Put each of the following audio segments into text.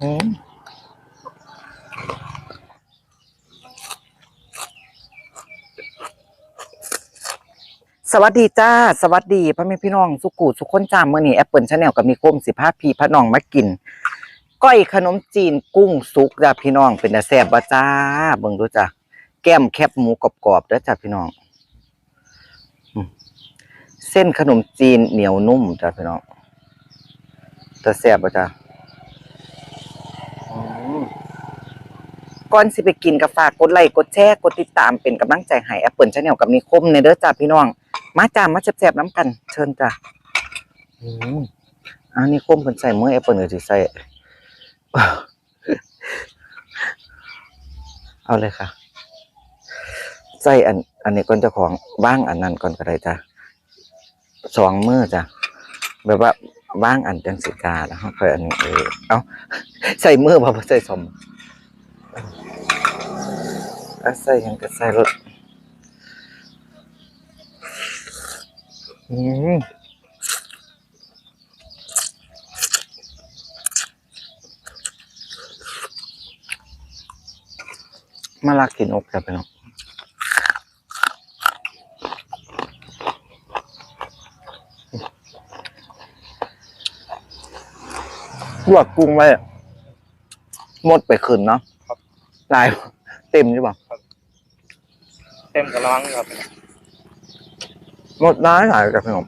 สวัสดีจ้า สวัสดีพ่อแม่พี่น้องสุกูสุขคนจ้าเมื่อนี้แอปเปิลชาแนลกับมีโคมสิบห้าพีพระน้องมากิน ก้อยขนมจีนกุ้งสุกจ้าพี่น้องเป็นตาแซ่บบ่จ้าเบิ่งดูจ้าแก้มแคบหมูกรอบๆเด้อจ้าพี่น้องเส้นขนมจีนเหนียวนุ่มจ้าพี่น้องตาแซ่บบ่จ้า ก่อนสิไปกินก็ฝากกดไลค์กดแชร์กดติดตามเป็นกำลังใจให้แอปเปิลชาแนลกับนิคมในเด้อจ้าพี่น้อง มาจ้ามาแซ่บๆน้ำกัน เชิญจ้าอืมอันนี้คมเพิ่นใส่มือแอปเปิลก็สิใส่เอาเลยค่ะ ใส่อัน อันนี้ก่อนเจ้าของบ้างอันนั้นก่อนก็ได้จ้ะสองมือจ้ะแบบว่า บ้างอันจังสิกาแล้วเขาค่อยอันนี้เออเอาใส่มือบ่บ่ใส่สมเอาใส่ยังก็ใส่รถอืมมาลากกินอกจ้ะพี่น้อง ลวกกุ้งไว้อะหมดไปคืนเนาะครับ ลายเต็มใช่ป่ะเต็มกระลังครับหมดได้หลายกับพี่น้อง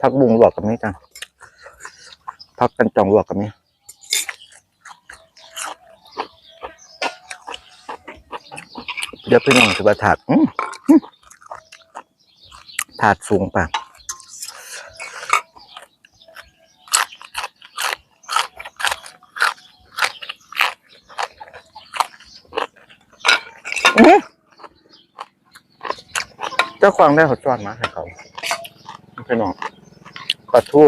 พักบุงลวกกับนี้จ้ะพักกันจองลวกกับนี้ ดี๋ยวพี่น้องจะมาถาดถาดสูงป่ะเจ้าควางได้หัวจอนมาให้เขาพี่น้องปลาทู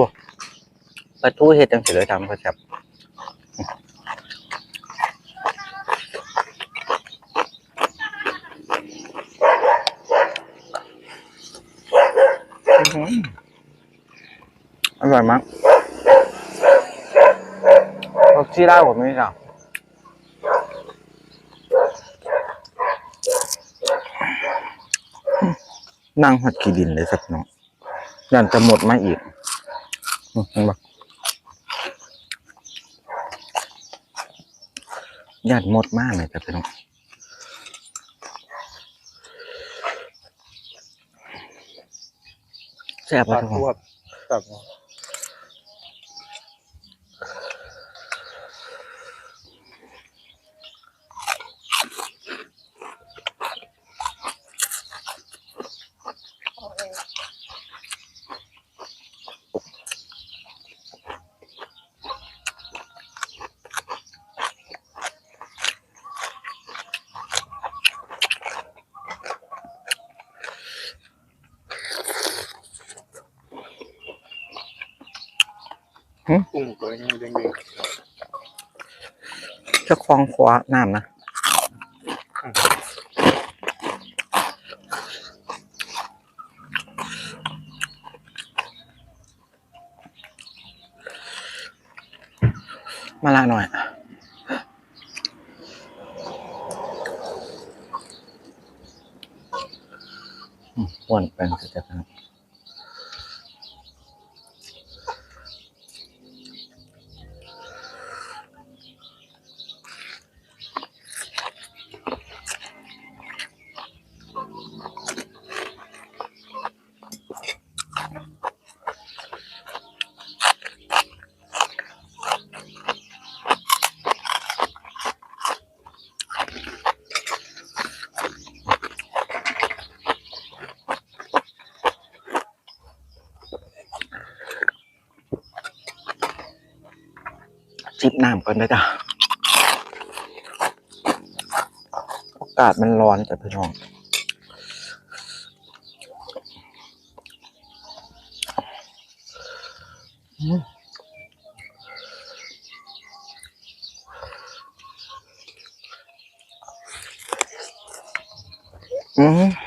ปลาทูเฮ็ดจังสิเลยทำเขาแซ่บ อร่อยมากรสที่ได้ผมไม่จ้ะนั่งหัดขี้ดินเลยสักน้องยันจะหมดมาอีกอืมเห็นปะยันหมดมากเลยจ้ะพี่น้อง แซ่บปลาปะทุกคทวนดกั บกุ้งตัวนี้เด้งเจะคลองคว้าน้ำนะมาละหน่อย อืมอ้วนเป็นสุดจะครับ ซิปน้ำก่อนนะจ๊ะอากาศมันร้อนจัดพี่น้องอืม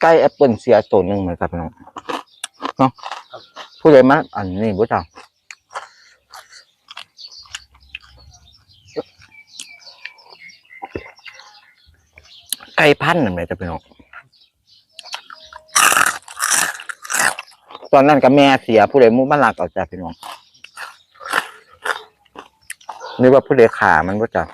อืมใกล้แอปเปิลเสียตัวหนึ่งเหมือนกับพี่น้องเนาะผู้ใดมาอันนี้บ่จ้าไก่พันธุ์นั่นแหละจ้ะพี่น้องตอนนั้นกับแม่เสียผู้ใดมุมาลักเอาจ้ะพี่น้องนึกว่าผู้ใดขามันก็จ้ะ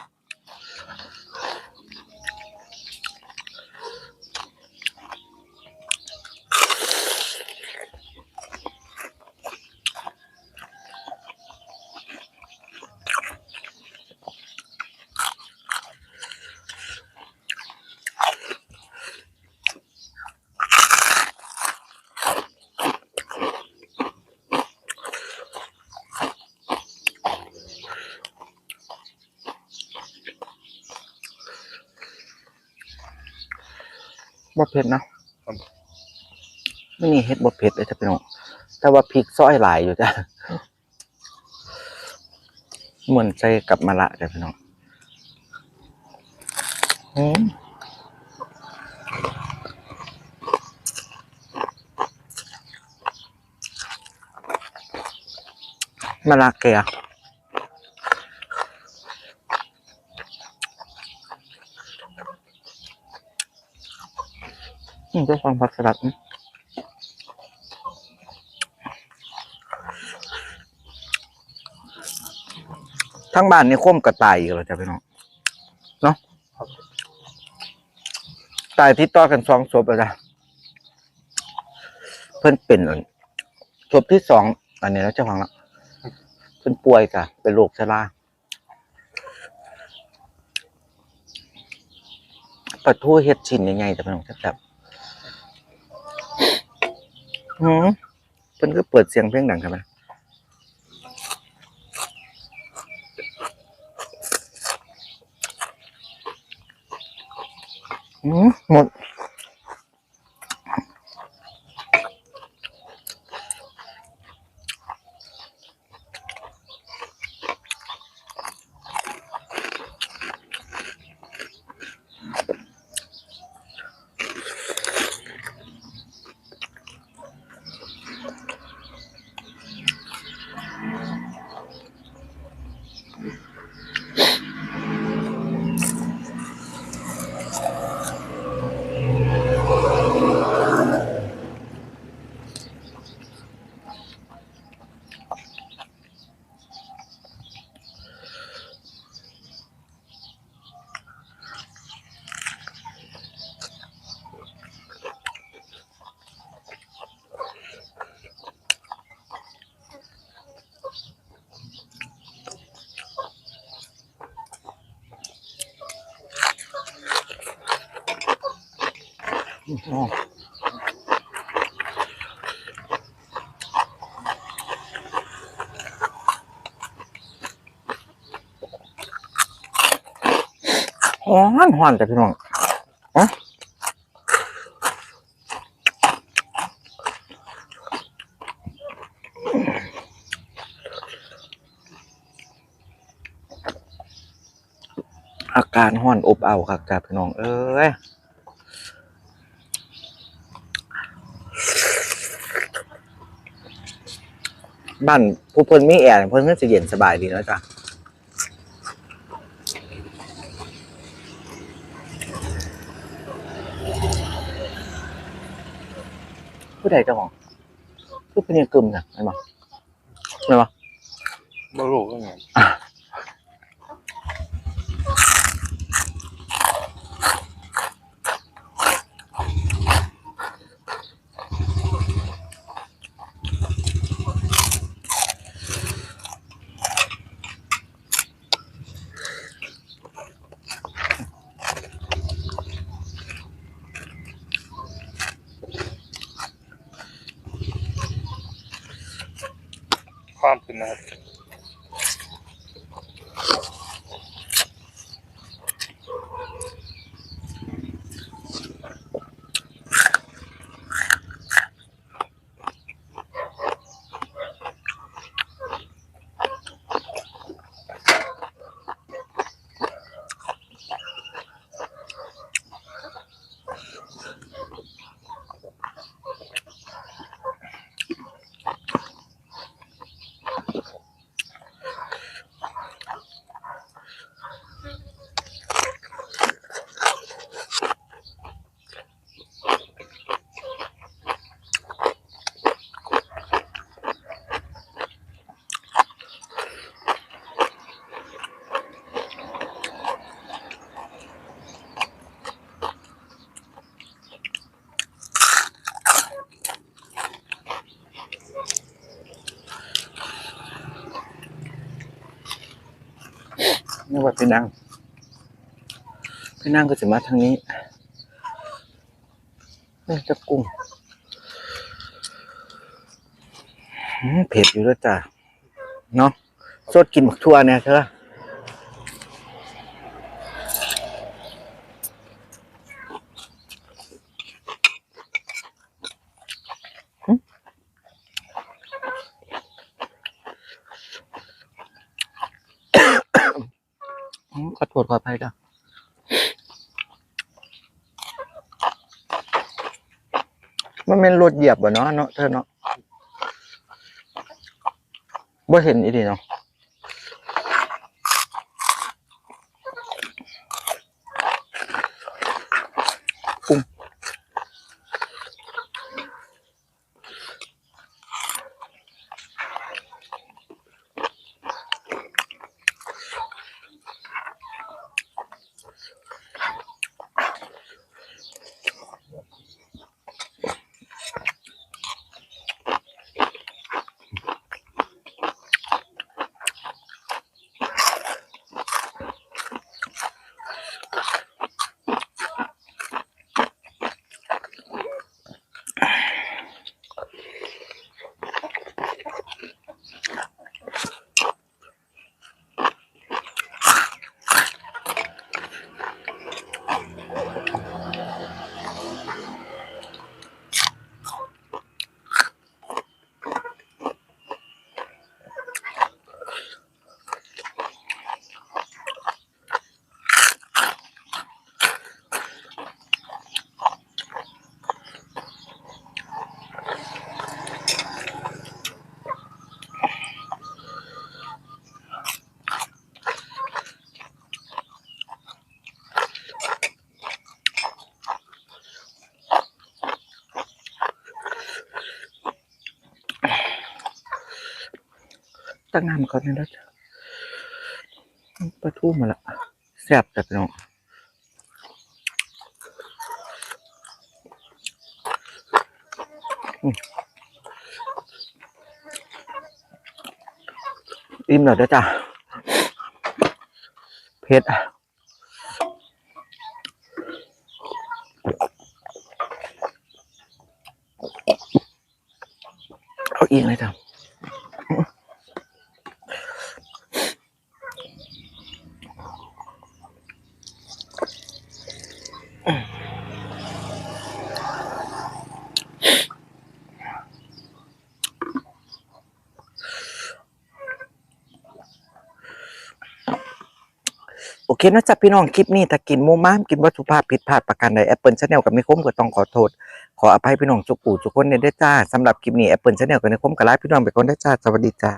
บ่เผ็ดเนาะไม่นี่เฮ็ดบ่เผ็ดเลยจ้ะพี่น้องแต่ว่าพริกซอยหลายอยู่จ้ะเหมือนใส่กับมะระจ้ะพี่น้องอืมมะระแกะ อืมเจะฟังผักสลัดอืมทั้งบ้านนี่คมกระต่ายอีกแล้วจ้ะพี่น้องเนาะตายที่ต่อกันสองศพแล้วจ้ะเพิ่นเป็นศพที่สองอันนี้แล้วเจ้าของละเพิ่นป่วยจ้ะเป็นโรคชราปลาทูเฮ็ดชิ้นใหญ่ๆจ้ะพี่น้องแซ่บ ๆหืมเพิ่นก็เปิดเสียงเพลงดังครับมันอืมหมด อ๋อฮ้อนฮ้อนจ้ะพี่น้องอะอาการห้อนอบเอาครับจ้ะพี่น้อง เอ้ย บ้านผู้เพิ่นมีแอร์เพิ่นก็จะเย็นสบายดีเนาะจ้ะผู้ใดเจ้าของผู้เป็นยังกึมน่ะเห็นบ่เห็นบ่บ่รู้ก็ไง ความขึ้นนะครับ อ นี่ ว่าพี่นางพี่นางก็จะมาทางนี้นี่จะกุ้งเผ็ดอยู่ด้วยจ้ะเนาะสดกินหมักทั่วเนี่ยเธอหึอืม ขอโทษขออภัยจ้ะมันเป็นรถเหยียบบ่เนาะเนาะเธอเนาะบ่เห็นอีดีเนาะ ตั้งน้ำก่อนนะแล้วจ้ะปลาทูมาละแซ่บแต่พี่น้องอิ่มแล้วเด้อจ้ะเผ็ดอะเอาอีกเลยจ้ะ เคนะจ๊ะพี่น้องคลิปนี้ถ้ากินมูม้ามกินวัตถุภาพผิดพลาดประการใดแอปเปิลชาแนลกับไม่คมก็ต้องขอโทษ ขออภัยพี่น้องจุกปู่จุกคนในเด้จ้าสำหรับคลิปนี้แอปเปิลชาแนลกับไม่คมกับไลฟ์พี่น้องไปก่อนได้จ้าสวัสดีจ้า